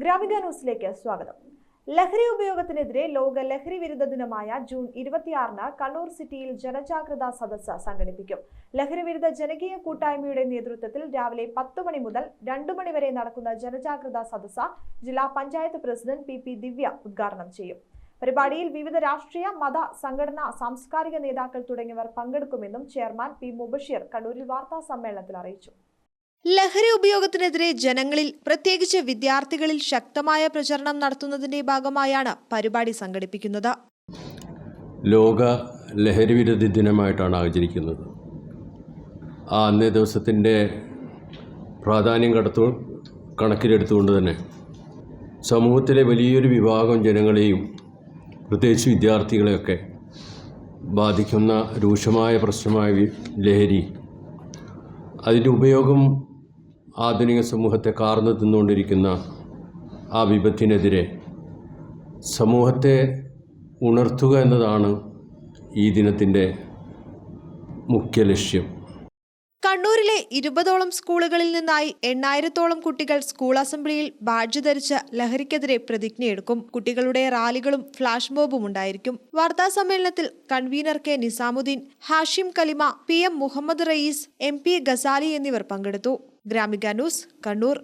ഗ്രാമിക ന്യൂസിലേക്ക് സ്വാഗതം. ലഹരി ഉപയോഗത്തിനെതിരെ ലോക ലഹരി വിരുദ്ധ ദിനമായ ജൂൺ ഇരുപത്തിയാറിന് കണ്ണൂർ സിറ്റിയിൽ ജനജാഗ്രതാ സദസ്സ് സംഘടിപ്പിക്കും. ലഹരി വിരുദ്ധ ജനകീയ കൂട്ടായ്മയുടെ നേതൃത്വത്തിൽ രാവിലെ പത്ത് മണി മുതൽ രണ്ടു മണി വരെ നടക്കുന്ന ജനജാഗ്രതാ സദസ്സ് ജില്ലാ panchayat president P P Divya ഉദ്ഘാടനം ചെയ്യും. പരിപാടിയിൽ വിവിധ രാഷ്ട്രീയ മത സംഘടനാ സാംസ്കാരിക നേതാക്കൾ തുടങ്ങിയവർ പങ്കെടുക്കുമെന്നും ചെയർമാൻ പി മുബഷീർ കണ്ണൂരിൽ വാർത്താ സമ്മേളനത്തിൽ അറിയിച്ചു. ലഹരി ഉപയോഗത്തിനെതിരെ ജനങ്ങളിൽ പ്രത്യേകിച്ച് വിദ്യാർത്ഥികളിൽ ശക്തമായ പ്രചരണം നടത്തുന്നതിന്റെ ഭാഗമായാണ് പരിപാടി സംഘടിപ്പിക്കുന്നത്. ലോക ലഹരി വിരുദ്ധ ദിനമായിട്ടാണ് ആചരിക്കുന്നത്. ആ അന്നേ ദിവസത്തിന്റെ പ്രാധാന്യം കടത്തു കണക്കിലെടുത്തുകൊണ്ട് തന്നെ സമൂഹത്തിലെ വലിയൊരു വിഭാഗം ജനങ്ങളെയും പ്രത്യേകിച്ച് വിദ്യാർത്ഥികളെയൊക്കെ ബാധിക്കുന്ന രൂക്ഷമായ പ്രശ്നമായ ലഹരി. അതിന്റെ ഉപയോഗം ആധുനിക സമൂഹത്തെ കാർന്നു തിന്നുകൊണ്ടിരിക്കുന്ന ആ വിപത്തിനെതിരെ സമൂഹത്തെ ഉണർത്തുക എന്നതാണ് ഈ ദിനത്തിന്റെ മുഖ്യ ലക്ഷ്യം. കണ്ണൂരിലെ ഇരുപതോളം സ്കൂളുകളിൽ നിന്നായി എണ്ണായിരത്തോളം കുട്ടികൾ സ്കൂൾ അസംബ്ലിയിൽ ബാഡ്ജ് ധരിച്ച ലഹരിക്കെതിരെ പ്രതിജ്ഞയെടുക്കും. കുട്ടികളുടെ റാലികളും ഫ്ലാഷ് മോബും ഉണ്ടായിരിക്കും. വാർത്താ സമ്മേളനത്തിൽ convener K Nizamuddin Hashim Kalima P M Muhammad Rayees M P Gazali എന്നിവർ പങ്കെടുത്തു. ഗ്രാമിക ന്യൂസ് കണ്ണൂർ